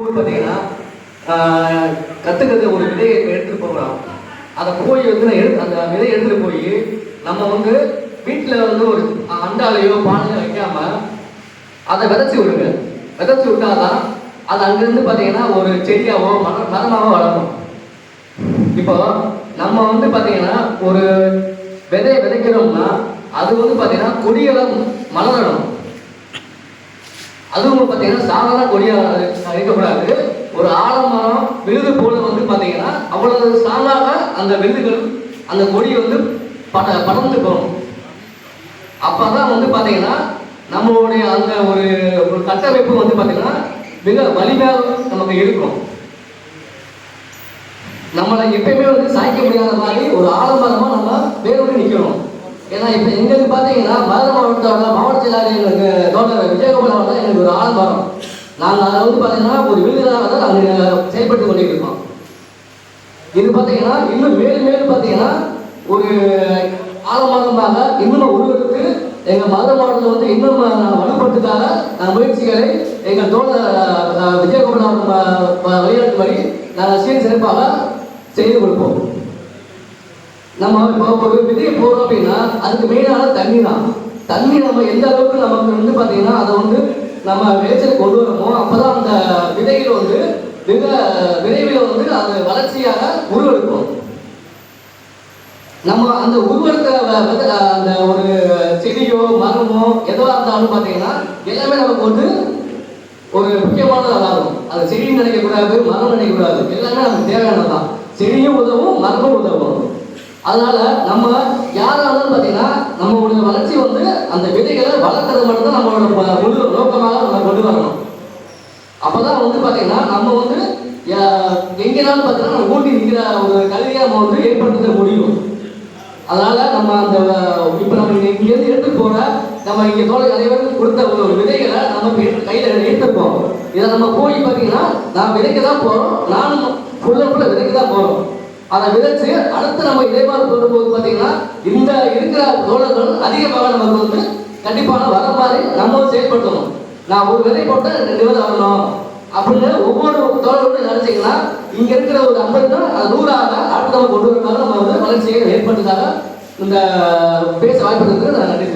பார்த்தீங்கன்னா கற்றுக்கிறது ஒரு விதையை எடுத்துகிட்டு போகிறோம் அதை போய் வந்து நான் எடுத்து அந்த விதையை எடுத்துகிட்டு போய் நம்ம வந்து வீட்டில் வந்து ஒரு அண்டாலையோ பானையோ வைக்காம அதை விதைச்சி விடுங்க. விதைச்சி விட்டாதான் அது அங்கேருந்து பார்த்தீங்கன்னா ஒரு செடியாவோ மர மரமாவோ வளரும். இப்போ நம்ம வந்து பார்த்தீங்கன்னா ஒரு விதையை விதைக்கிறோம்னா அது வந்து பார்த்தீங்கன்னா கொடிகளை மலரணும். அதுவும் பார்த்தீங்கன்னா சாதாரண கொடியா இருக்கக்கூடாது ஒரு ஆலமரம் விருது போல வந்து பார்த்தீங்கன்னா அவ்வளவு சாலாக அந்த விருதுகள் அந்த கொடி வந்து பட படர்ந்து போகும். அப்பதான் வந்து பார்த்தீங்கன்னா நம்மளுடைய அந்த ஒரு ஒரு கட்டமைப்பு வந்து பார்த்தீங்கன்னா மிக வலிமையாக நமக்கு இருக்கும். நம்மளை எப்பயுமே வந்து சாய்க்க முடியாத மாதிரி ஒரு ஆலமரமாக நம்ம வேறு நிற்கணும் ஏன்னா இப்போ எங்களுக்கு பார்த்தீங்கன்னா மதுரை மாவட்டத்தோட மாவட்ட செயலாளர் எங்களுக்கு தோட்டர் ஒரு எங்களுக்கு ஒரு நாங்கள் அதை வந்து பார்த்தீங்கன்னா ஒரு விருதாக தான் நாங்கள் செயல்பட்டு கொண்டிட்டு இருக்கோம். இது பார்த்தீங்கன்னா இன்னும் மேலும் மேலும் பார்த்தீங்கன்னா ஒரு ஆலமரமாக இன்னும் உருவெடுத்து எங்கள் மதுரை மாவட்டத்தில் வந்து இன்னும் வலுப்படுத்துக்காக நாங்கள் முயற்சிகளை எங்கள் தோழர் விஜயகுமார் விளையாட்டு அவர்கள் வழிநடத்தும்படி நாங்கள் சீர் சிறப்பாக செய்து கொடுப்போம். நம்ம இப்போ ஒரு விதையை போகிறோம் அப்படின்னா அதுக்கு மெயினான தண்ணி தான். தண்ணி நம்ம எந்த அளவுக்கு நமக்கு வந்து பார்த்தீங்கன்னா அதை வந்து நம்ம விளைச்சல் கொண்டு வரமோ அப்போதான் அந்த விதைகள் வந்து மிக விரைவில் வந்து அது வளர்ச்சியாக உருவெடுக்கும். நம்ம அந்த உருவெடுக்கிற அந்த ஒரு செடியோ மரமோ எதுவாக இருந்தாலும் பார்த்தீங்கன்னா எல்லாமே நமக்கு வந்து ஒரு முக்கியமானதாக இருக்கும். அது செடின்னு நினைக்கக்கூடாது மரம் நினைக்கக்கூடாது. எல்லாமே நமக்கு தேவையானது தான். செடியும் உதவும் மரமும் உதவும். அதனால நம்ம யாராலும் இருந்தாலும் பார்த்தீங்கன்னா நம்மளுடைய வளர்ச்சி வந்து அந்த விதைகளை வளர்க்கறது மட்டும்தான் நம்மளோட முழு நோக்கமாக நம்ம கொண்டு வரணும். அப்போதான் வந்து பார்த்தீங்கன்னா நம்ம வந்து எங்கேனாலும் பார்த்தீங்கன்னா நம்ம ஊட்டி நிற்கிற ஒரு கல்வியை நம்ம வந்து ஏற்படுத்த முடியும். அதனால நம்ம அந்த இப்போ நம்ம இங்கேருந்து எடுத்து போற நம்ம இங்கே தோழ அனைவருக்கும் கொடுத்த ஒரு விதைகளை நம்ம கையில் எடுத்து- எடுத்துருக்கோம் இதை நம்ம போய் பார்த்தீங்கன்னா நான் விதைக்க தான் போகிறோம் நானும் ஃபுல்லாக ஃபுல்லாக விதைக்க தான் போகிறோம் அதை விதைச்சு அடுத்து நம்ம இதே மாதிரி போடும்போது பார்த்தீங்கன்னா இந்த இருக்கிற தோழர்கள் அதிகமாக நமக்கு வந்து கண்டிப்பான வர மாதிரி நம்ம செயல்படுத்தணும். நான் ஒரு விதை போட்டு ரெண்டு விதை வரணும். அப்படின்னு ஒவ்வொரு தோழர்களும் நினைச்சிங்கன்னா இங்கே இருக்கிற ஒரு ஐம்பது அது நூறாக அடுத்து நம்ம கொண்டு வரதாக நம்ம வந்து வளர்ச்சியை ஏற்படுத்ததாக இந்த பேச வாய்ப்பு நான் நன்றி